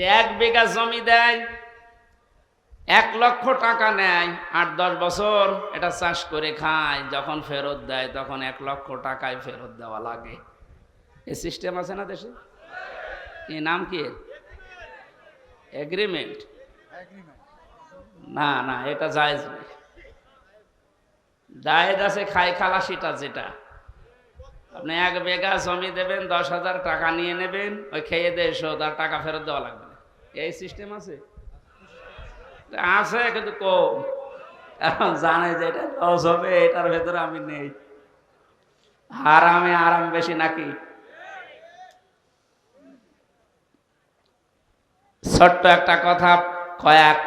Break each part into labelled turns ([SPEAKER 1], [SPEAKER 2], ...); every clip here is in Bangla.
[SPEAKER 1] যে এক বিঘা জমি দেয়, এক লক্ষ টাকা নেয়, আট দশ বছর এটা চাষ করে খায়, যখন ফেরত দেয় তখন এক লক্ষ টাকায় ফেরত দেওয়া লাগে। এ সিস্টেম আছে না দেশে? এ নাম কি এগ্রিমেন্ট না না, এটা জায়েজ নেই। আছে খাই খালাসিটা যেটা। আপনি এক বেগা জমি দেবেন, দশ হাজার টাকা নিয়ে নেবেন, ওই খেয়ে দিয়ে শোধ, আর টাকা ফেরত দেওয়া লাগবে এই সিস্টেম আছে? আছে, কিন্তু কম। এখন জানে যে এটা লস হবে, এটার ভেতরে আমি নেই। আরামে আরাম বেশি নাকি? ছোট্ট একটা কথা, কয়েক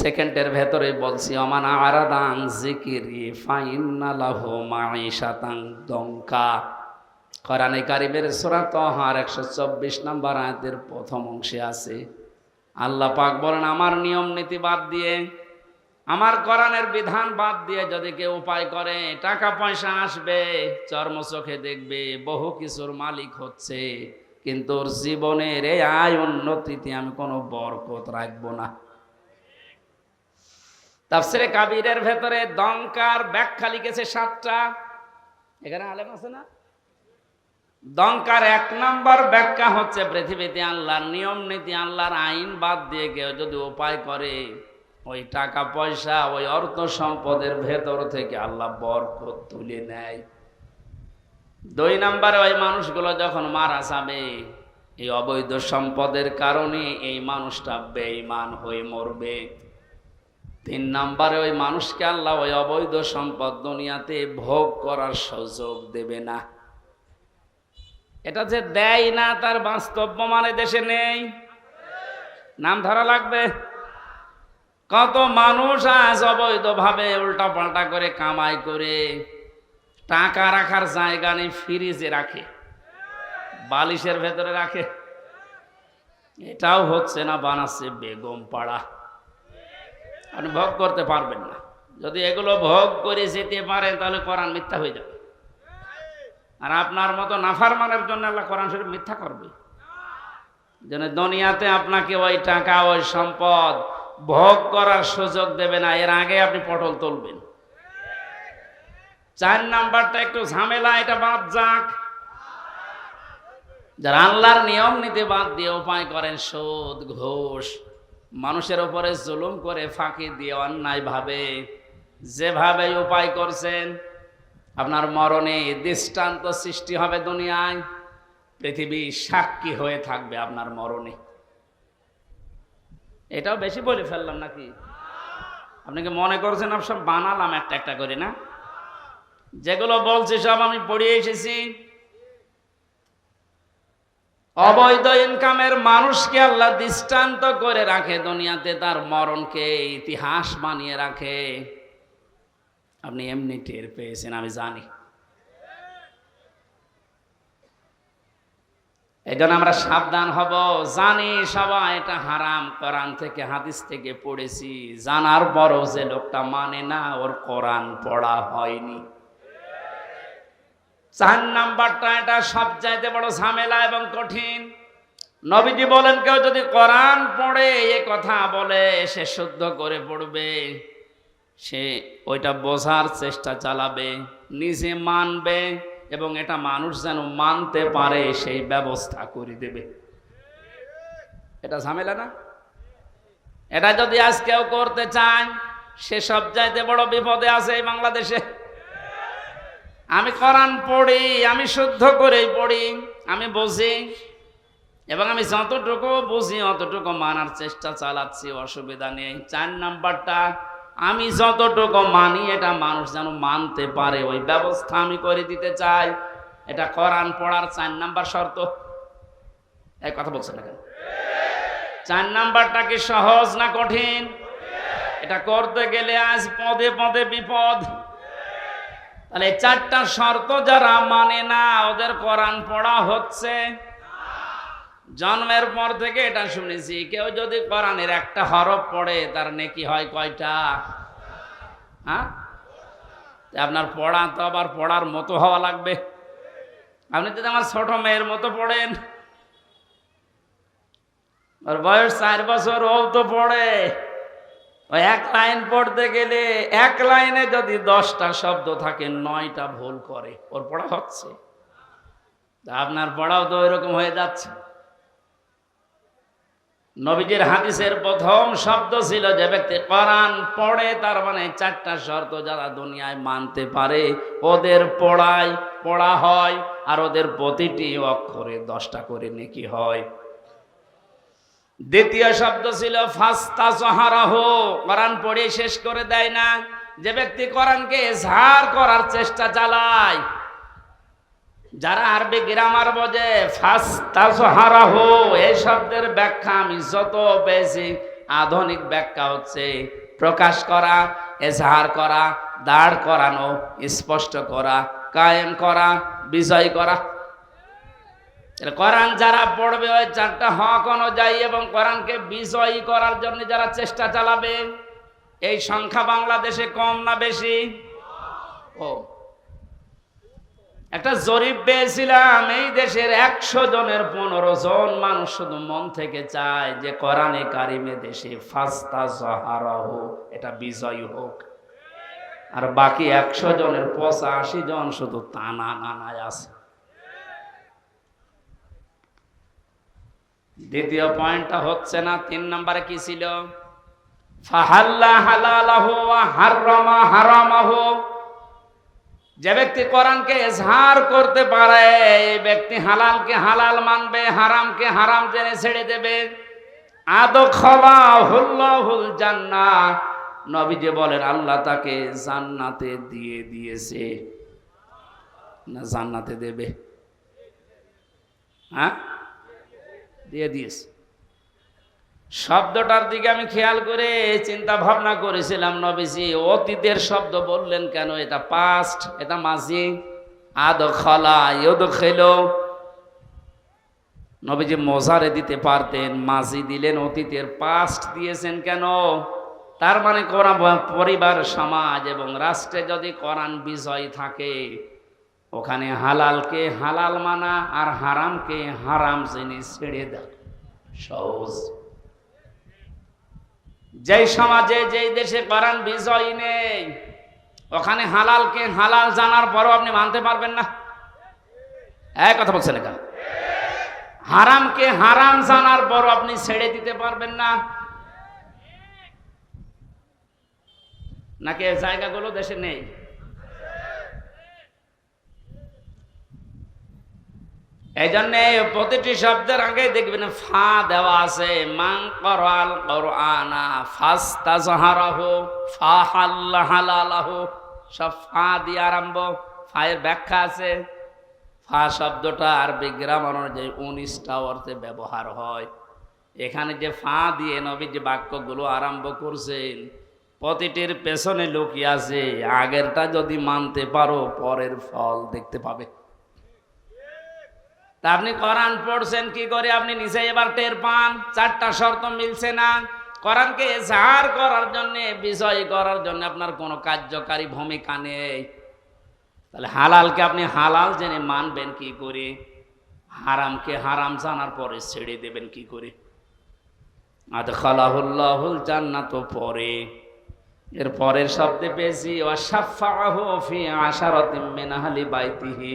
[SPEAKER 1] সেকেন্ডের ভেতরে বলছি অমান আরাদান জিকিরি ফাইনালাহু মাইশাতাং দঙ্কা কোরআনে কারিমের সূরা তহার একশো চব্বিশ নম্বর আয়াতের প্রথম অংশে আছে, আল্লাহ পাক বলেন, আমার নিয়ম নীতি বাদ দিয়ে, আমার কোরআনের বিধান বাদ দিয়ে যদি কেউ উপায় করে টাকা পয়সা আসবে চর্ম চোখে দেখবে, বহু কিছুর মালিক হচ্ছে, কিন্তু ওর জীবনের এই আয় উন্নতিতে আমি কোনো বরকত রাখব না। তাফসিরে কাবিরের ভেতরে দঙ্কার ব্যাখ্যা লিখেছে সাতটা, এখানে আলেম আছে না? দঙ্কার এক নম্বর ব্যাখ্যা হচ্ছে পৃথিবীতে আল্লাহর নিয়ম নীতি, আল্লাহর আইন বাদ দিয়ে কেউ যদি উপায় করে, ওই টাকা, পয়সা, ওই অর্থ সম্পদের ভেতর থেকে আল্লাহ বরকত তুলে নেয়। দুই নম্বরে ওই মানুষগুলো যখন মারা যাবে, এই অবৈধ সম্পদের কারণে এই মানুষটা বেঈমান হয়ে মরবে। তিন নম্বরে ওই মানুষকে আল্লাহ ওই অবৈধ সম্পদ দুনিয়াতে ভোগ করার সুযোগ দেবে না। এটা যে দেয় না তার বাস্তব মানে দেশে নেই। নাম ধরা লাগবে। কত মানুষ আজ অবৈধভাবে উল্টা পাল্টা করে কামাই করে, টাকা রাখার জায়গা নেই, ফ্রিজে রাখে, বালিশের ভেতরে রাখে। এটাও হচ্ছে না বানাচ্ছে বেগম পাড়া। আপনি ভোগ করতে পারবেন না। যদি এগুলো ভোগ করে যেতে পারেন, তাহলে কোরআন মিথ্যা হয়ে যাবে। আর আপনার মতো নাফারমানের জন্য আল্লাহ কোরআন শরীফ মিথ্যা করবে। যেন দুনিয়াতে আপনাকে ওই টাকা, ওই সম্পদ ভোগ করার সুযোগ দেবে না। এর আগে আপনি পটল তুলবেন। চার নাম্বারটা একটু ঝামেলা, এটা বাদ যাক। যারা আল্লাহর নিয়ম নীতি বাদ দিয়ে উপায় করেন, সুদ, ঘোষ, মানুষের উপরে জুলুম করে ফাঁকি দিয়ে অন্যায় ভাবে যেভাবে উপায় করছেন আপনার মরণে দৃষ্টান্ত সৃষ্টি হবে দুনিয়ায়। পৃথিবী সাক্ষী হয়ে থাকবে আপনার মরণে। এটাও বেশি বলে ফেললাম নাকি? আপনি কি মনে করছেন সব বানালাম একটা একটা করে, না? যেগুলো বলছে সব আমি পড়িয়ে এসেছি। অবৈধ ইনকামের মানুষকে আল্লাহ দৃষ্টান্ত করে রাখে দুনিয়াতে, তার মরণকে ইতিহাস বানিয়ে রাখে। আপনি এমনি টের পেয়েছেন, আমি জানি। এই জন্য আমরা সাবধান হব। জানি সবাই এটা হারাম। কোরআন থেকে, হাদিস থেকে পড়েছি। জানার পরও যে লোকটা মানে না, ওর কোরআন পড়া হয়নি। চার নাম্বারটা এটা সব চাইতে বড় ঝামেলা এবং কঠিন। নবীজি বলেন, কেউ যদি কোরআন পড়ে, এ কথা বলে, সে শুদ্ধ করে পড়বে। সে ওইটা বোঝার চেষ্টা চালাবে, নিজে মানবে এবং এটা মানুষ যেন মানতে পারে সেই ব্যবস্থা করে দেবে। এটা ঝামেলা না? এটা যদি আজ কেউ করতে চায়, সে সব চাইতে বড় বিপদে আছে এই বাংলাদেশে। আমি কোরআন পড়ি, আমি শুদ্ধ করেই পড়ি, আমি বুঝি এবং আমি যতটুকু বুঝি, অতটুকু মানার চেষ্টা চালাচ্ছি, অসুবিধা নেই। চার নাম্বারটা আমি যতটুকু মানি, এটা মানুষ যেন মানতে পারে। ওই ব্যবস্থা আমি করে দিতে চাই। এটা কোরআন পড়ার চার নাম্বার শর্ত। এক কথা বলছে না কেন? চার নাম্বারটা কি সহজ না কঠিন? এটা করতে গেলে আজ পদে পদে বিপদ। তাহলে চারটা শর্ত যারা মানে না, ওদের কোরআন পড়া হচ্ছে। জন্মের পর থেকে এটা শুনেছি, কেউ যদি কোরআনের একটা হরফ পড়ে, তার নেকি হয় কয়টা? হ্যাঁ? আপনার পড়া তো আবার পড়ার মতো হওয়া লাগবে। আপনি যদি আমার ছোট মেয়ের মতো পড়েন, ওর বয়স চার বছর, ও তো পড়ে। ওই এক লাইন পড়তে গেলে, এক লাইনে যদি দশটা শব্দ থাকে, নয়টা ভুল করে, ওর পড়া হচ্ছে। আপনার পড়াও তো ওইরকম হয়ে যাচ্ছে। নবীজির হাদিসের প্রথম শব্দ ছিল যে ব্যক্তি কোরআন পড়ে, তার মানে চারটা শর্ত যারা দুনিয়ায় মানতে পারে, ওদের পড়ায় পড়া হয় আর ওদের প্রতিটি অক্ষরে দশটা করে নেকি হয়। দ্বিতীয় শব্দ ছিল ফাস্তা সহারাহ কোরআন পড়ে শেষ করে দেয় না। যে ব্যক্তি কোরআনকে ঝাড় করার চেষ্টা চালায় যারা আরবি গ্রামার বোঝে ফাস্তাসহারাহ এই শব্দের ব্যাখ্যা আমি যত পেয়েছি, আধুনিক ব্যাখ্যা হচ্ছে প্রকাশ করা, এজাহার করা, দাঁড় করানো, স্পষ্ট করা, কায়েম করা, বিজয় করা। কোরআন যারা পড়বে, ওই চারটা হক অনুযায়ী এবং কোরআনকে বিজয়ী করার জন্য যারা চেষ্টা চালাবে, এই সংখ্যা বাংলাদেশে কম না বেশি? ও। একটা জরিপ পেয়েছিলাম, এই দেশের একশো জনের পনেরো জন মানুষ শুধু মন থেকে চায় যে কোরআনে কারিমে দেশে ফাস্তা জহারা হোক, এটা বিজয়ী হোক। আর বাকি একশো জনের পঁচাশি জন শুধু টানা নানায় আছে। দ্বিতীয় পয়েন্টটা হচ্ছে না, তিন নম্বরে কি ছিল? ফাহাল্লা হালালাহু ওয়া হাররামা হারামাহু। যে ব্যক্তি কোরআনকে এজহার করতে পারে, এই ব্যক্তি হালালকে হালাল মানবে, হারামকে হারাম জেনে ছেড়ে দেবে। জান্না বলেন, আল্লাহ তাকে জান্নাতে দিয়ে দিয়েছে। না, জান্নাতে দেবে। হ্যাঁ? দিয়ে দিয়েছে। শব্দটার দিকে আমি খেয়াল করে চিন্তা ভাবনা করেছিলাম নবীজি। অতীতের শব্দ বললেন কেন? এটা পাস্ট এটা মাঝি। আদ খলা ইয়দ খেল নবীজি মজারে দিতে পারতেন, মাঝি দিলেন, অতীতের পাস্ট দিয়েছেন কেন? তার মানে কোরআন পরিবার, সমাজ এবং রাষ্ট্রে যদি কোরআন বিজয় থাকে, ওখানে হালালকে হালাল মানা আর হারামকে হারাম জেনে ছেড়ে দেয় সহজ। যেই সমাজে, যেই দেশে কোরআন বিজয় নেই, ওখানে হালালকে হালাল জানার পরও আপনি মানতে পারবেন না। এক কথা বলছেন এখানে হারামকে হারাম জানার পরও আপনি ছেড়ে দিতে পারবেন না। নাকি জায়গাগুলো দেশে নেই? এই জন্যে প্রতিটি শব্দের আগে দেখবেন ফা দেওয়া আছে। মাং করাল কোরআনা ফাস্তা জাহারাহ ফা হাল্লা হালালাহ। সব ফা দিয়ে আরম্ভ। ফায়ের ব্যাখ্যা আছে। ফা শব্দটা আরবি গ্রামার অনুযায়ী উনিশটা অর্থে ব্যবহার হয়। এখানে যে ফা দিয়ে নবী যে বাক্যগুলো আরম্ভ করছেন, প্রতিটির পেছনে লুকিয়ে আছে। আগেরটা যদি মানতে পারো, পরের ফল দেখতে পাবে। তা আপনি কোরআন পড়ছেন, কি করে আপনি নিচে এবার টের পান? চারটা শর্ত মিলছে না। কোরআনকে এজাহার করার জন্য, বিজয় করার জন্য আপনার কোনো কার্যকারী ভূমিকা নেই। তাহলে হালালকে আপনি হালাল জেনে মানবেন কি করে? হারামকে হারাম জানার পরে ছেড়ে দেবেন কি করে? আদ খালাহুল্লাহুল জান্নাত পরে। এর পরের শব্দে পেয়েছি ওয়াসাফাহু ফি আশারাতিন মিন আহলি বাইতিহি।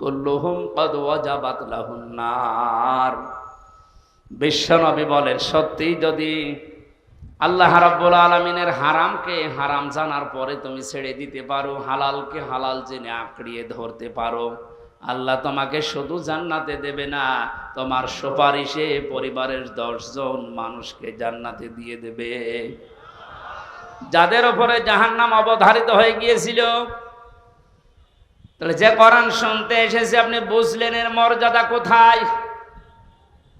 [SPEAKER 1] কুল্লুহুম কদ ওয়াজাবাত লাহুন নার। বিশ্বনবী বলেন, সত্যি যদি আল্লাহ রাব্বুল আলমিনের হারামকে হারাম জানার পরে তুমি ছেড়ে দিতে পারো, হালালকে হালাল জেনে আঁকড়িয়ে ধরতে পারো, আল্লাহ তোমাকে শুধু জান্নাতে দেবে না, তোমার সুপারিশে পরিবারের দশজন মানুষকে জান্নাতে দিয়ে দেবে। যাদের ওপরে জাহান্নাম অবধারিত হয়ে গিয়েছিল তাহলে যে কোরআন শুনতে এসেছে, আপনি বুঝলেন এর মর্যাদা কোথায়?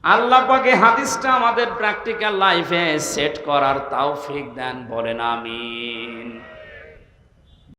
[SPEAKER 1] আল্লাহ পাকে হাদিসটা আমাদের প্র্যাকটিক্যাল লাইফে সেট করার তাও ফিক দেন, বলেন আমিন।